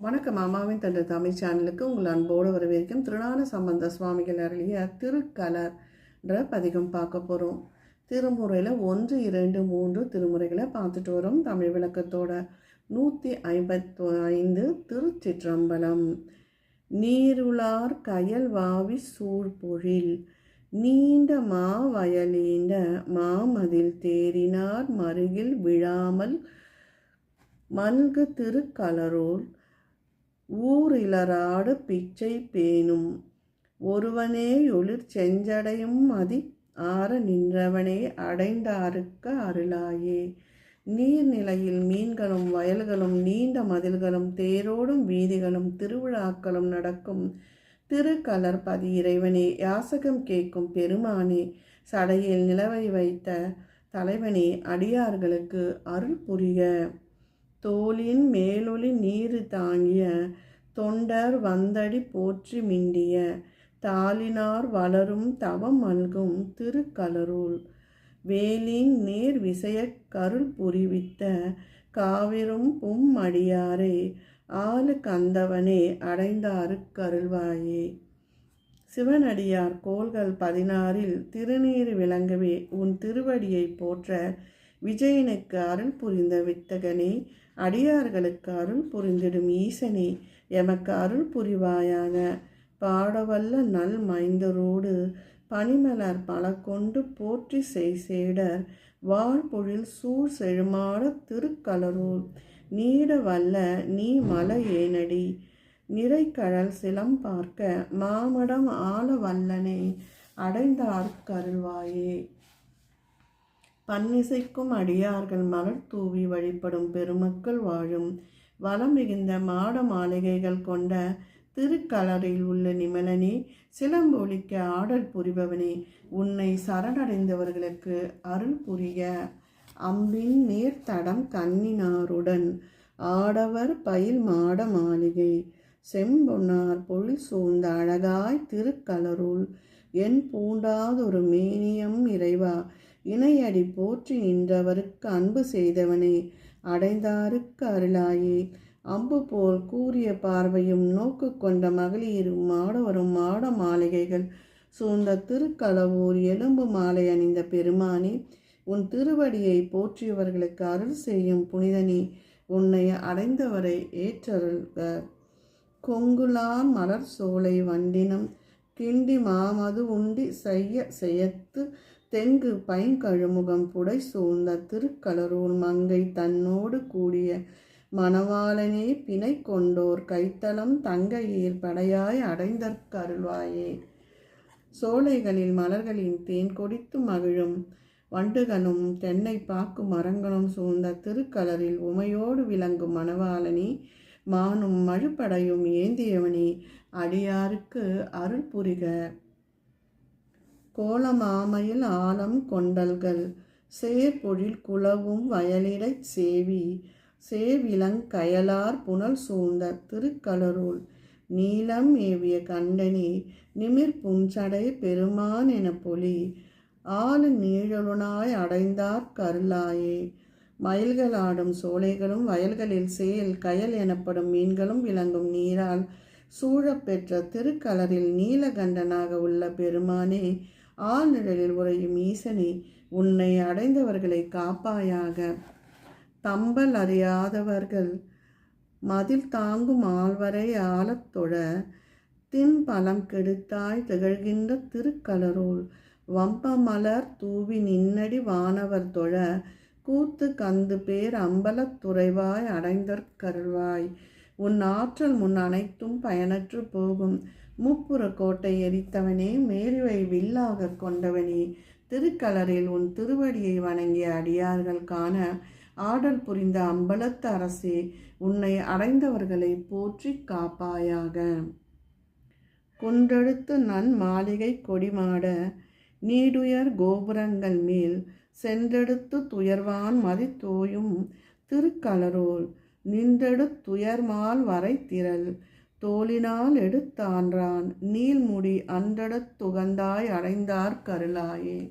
வணக்கம் அம்மாவின் தந்தை தமிழ் சேனலுக்கு உங்கள் அன்போடு வரவேற்கும் திருநான சம்பந்த சுவாமிகள் அருளிய திருக்கலர்ன்ற பதிகம் பார்க்க போகிறோம் திருமுறையில் ஒன்று இரண்டு மூன்று திருமுறைகளை பார்த்துட்டு வரோம். தமிழ் விளக்கத்தோட நூற்றி ஐம்பத்து ஐந்து திருச்சிற்றம்பலம். நீருளார் கயல் வாவி சூழ்பொழில் நீண்ட மா வயலீண்ட மாமதில் தேறினார் மருகில் விழாமல் மல்கு திருக்கலரோல் ஊரிலராடு பிச்சை பேணும். ஒருவனே ஒளிர் செஞ்சடையும் மதி ஆற நின்றவனே அடைந்தாருக்க அருளாயே. நீர்நிலையில் மீன்களும் வயல்களும் நீண்ட மதில்களும் தேரோடும் வீதிகளும் திருவிழாக்களும் நடக்கும். திருக்கலர்பதி இறைவனே யாசகம் கேட்கும் பெருமானே சடையில் நிலவை வைத்த தலைவனே அடியார்களுக்கு அருள் புரிய. தோளின் மேலொளி நீரு தாங்கிய தொண்டர் வந்தடி போற்றி மிண்டிய தாளினார் வளரும் தவம் மல்கும் திருக்கலருள். வேலின் நேர் விசய கருள் புரிவித்த காவிரும் பும் அடியாரே ஆளு கந்தவனே அடைந்தாரு கருள்வாயே. சிவனடியார் கோள்கள் பதினாறில் திருநீர் விளங்கவே உன் திருவடியை போற்ற விஜயனுக்கு அருள் புரிந்த வித்தகனே அடியார்களுக்கு அருள் புரிந்திடும் ஈசனே எமக்கு அருள் புரிவாயாக. பாடவல்ல நல் மைந்தரோடு பனிமலர் பல கொண்டு போற்றி செய் சேடர் வாழ்பொழில் சூழ் செழுமாட திருக்கலரூர். நீட வல்ல நீ மலை ஏனடி நிறைக்கழல் சிலம் பார்க்க மாமடம் ஆள அடைந்தார் அடைந்தார்க்கருள்வாயே. பன்னிசைக்கும் அடியார்கள் மலர் தூவி வழிபடும் பெருமக்கள் வாழும். வளம் மிகுந்த மாட மாளிகைகள் கொண்ட திருக்கலரில் உள்ள நிமலனே சிலம்பொழிக்க ஆடல் புரிபவனே உன்னை சரணடைந்தவர்களுக்கு அருள் புரிய. அம்பின் நேர்த்தடம் கண்ணினாருடன் ஆடவர் பயில் மாட மாளிகை. செம்பொன்னார் பொழி சூழ்ந்த அழகாய் திருக்கலருள் என் பூண்டாதொரு மேனியம் இறைவா இணையடி போற்றி நின்றவருக்கு அன்பு செய்தவனே அடைந்தாருக்கு அருளாயே. அம்பு போல் கூறிய பார்வையும் நோக்கு கொண்ட மகளிரும் மாடவரும் மாட மாளிகைகள் சூழ்ந்த திருக்களவூர் எலும்பு மாலை அணிந்த பெருமானே உன் திருவடியை போற்றியவர்களுக்கு அருள் செய்யும் புனிதனே உன்னை அடைந்தவரை ஏற்றருள்க கொங்குலான் மலர் சோலை வண்டினம் கிண்டி மாமது உண்டி செய்ய செய்யத்து தெங்கு பைங்கழுமுகம் புடை சூழ்ந்த திருக்கலரூர் மங்கை தன்னோடு கூடிய மணவாளனே பிணை கொண்டோர் கைத்தளம் தங்கையீர் படையாய் அடைந்தற்கருள்வாயே. சோலைகளில் மலர்களின் தேன் கொடித்து மகிழும் வண்டுகளும் தென்னை பாக்கு மரங்களும் சூழ்ந்த திருக்கலரில் உமையோடு விளங்கும் மணவாளனே மானும் மழுப்படையும் ஏந்தியவனே அடியாருக்கு அருள் புரிக. கோலமாமையில் ஆலம் கொண்டல்கள். சேர்பொழில் குளவும் வயலிடைச் சேவி. சேவிலங்கயலார் புனல் சூழ்ந்த திருக்கலருள். நீலம் ஏவிய கண்டனி நிமிர் புஞ்சடை பெருமான் என பொலி. ஆளு நீழலுனாய் அடைந்தார் கருளாயே. மயில்கள் ஆடும் சோலைகளும் வயல்களில் சேல் கயல் எனப்படும் மீன்களும் விளங்கும் நீரால் சூழப்பெற்ற திருக்கலரில் நீலகண்டனாக உள்ள பெருமானே ஆழ்நிழலில் உறையும் ஈசனே உன்னை அடைந்தவர்களை காப்பாயாக. தம்பல் அறியாதவர்கள் மதில் தாங்கும் ஆழ்வரை ஆழத்தொழ தின் பலம் கெடுத்தாய் திகழ்கின்ற திருக்கலரோல். வம்பமலர் தூவி நின்னடி வானவர் தொழ கூத்து கந்து பேர் அம்பலத்துறைவாய் அடைந்தற்கருள்வாய் உன் ஆற்றல் முன் அனைத்தும் பயனற்று போகும். முப்புற கோட்டை எரித்தவனே மேலுவை வில்லாக கொண்டவனே திருக்கலரில் உன் திருவடியை வணங்கிய அடியார்கள் காண ஆடல் புரிந்த அம்பலத்து அரசே உன்னை அடைந்தவர்களை போற்றி காப்பாயாக. குன்றெடுத்து நன் மாளிகை கொடிமாட நீடுயர் கோபுரங்கள் மேல் சென்றெடுத்து துயர்வான் மதித்தோயும் திருக்கலரோல் நின்றெடுத்துயர்மால் வரை திரள் தோளினால் எடுத்தான்றான். நீள்முடி அன்றடத் துகந்தாய் அடைந்தார் கருளாயே.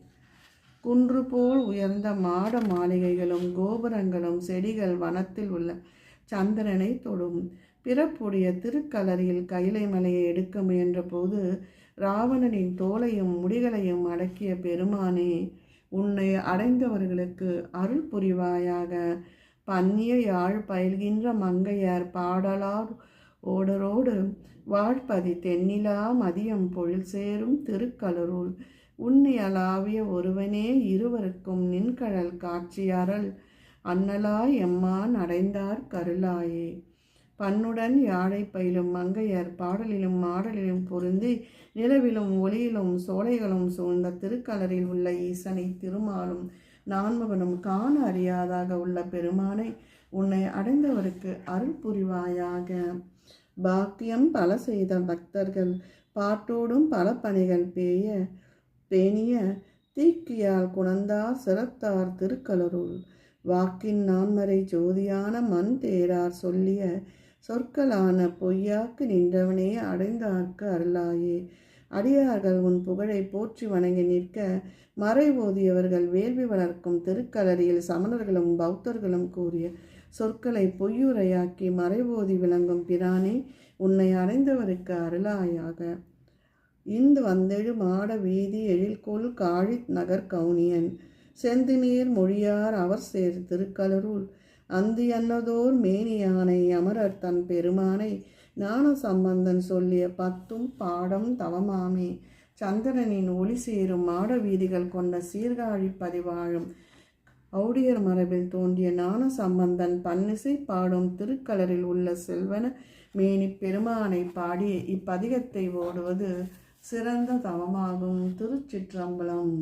குன்று போல் உயர்ந்த மாட மாளிகைகளும் கோபுரங்களும் செடிகள் வனத்தில் உள்ள சந்திரனை தொடும். பிறப்புடைய திருக்கலரியில் கைலை மலையை எடுக்க முயன்றபோது ராவணனின் தோலையும் முடிகளையும் அடக்கிய பெருமானே உன்னை அடைந்தவர்களுக்கு அருள் புரிவாயாக. பன்னிய யாழ் பயில்கின்ற மங்கையர் பாடலார் ஓடரோடு வாழ்பதி தென்னிலா மதியம் பொழில் சேரும் திருக்கலருள். உன்னை அளாவிய ஒருவனே இருவருக்கும் நின்கழல் காட்சியறல் அன்னலாய் எம்மான் அடைந்தார் கருளாயே. பண்ணுடன் யாழை பயிலும் மங்கையர் பாடலிலும் மாடலிலும் பொருந்தி நிலவிலும் ஒளியிலும் சோலைகளும் சூழ்ந்த திருக்கலரில் உள்ள ஈசனை திருமாலும் நான்மகனும் காண அறியாதாக உள்ள பெருமானை உன்னை அடைந்தவருக்கு அருள் புரிவாயாக. பாக்கியம் பல செய்த பக்தர்கள் பாட்டோடும் பல பணிகள் பேய பேணிய தீக்கியால் குணந்தார் சிறத்தார் திருக்கலருள். வாக்கின் நான்மறை ஜோதியான மண் தேரார் சொல்லிய சொற்களான பொய்யாக்கு நின்றவனே அடைந்தார்க்கு அருளாயே. அடியார்கள் உன் புகழை போற்றி வணங்கி நிற்க மறை ஓதியவர்கள் வேள்வி வளர்க்கும் திருக்கலரியில் சமணர்களும் பௌத்தர்களும் கூறிய சொற்களை பொய்யுரையாக்கி மறைபோதி விளங்கும் பிரானே உன்னை அடைந்தவருக்கு அருளாயாக. இந்து வந்தெழு மாட வீதி எழில்கொள் காழி நகர் கவுனியன். செந்திநீர் மொழியார் அவர் சேர் திருக்கலருள் அந்தி அன்னதோர் மேனியானை அமரர் தன் பெருமானை. ஞான சம்பந்தன் சொல்லிய பத்தும் பாடம் தவமாமே. சந்திரனின் ஒளி சேரும் மாட வீதிகள் கொண்ட சீர்காழி பதிவாழும் ஔடியர் மரபில் தோன்றிய ஞான சம்பந்தன் பன்னிசை பாடும் திருக்கலரில் உள்ள செல்வன மேனி பெருமானை பாடி இப்பதிகத்தை ஓடுவது சிறந்த தவமாகும். திருச்சிற்றம்பலம்.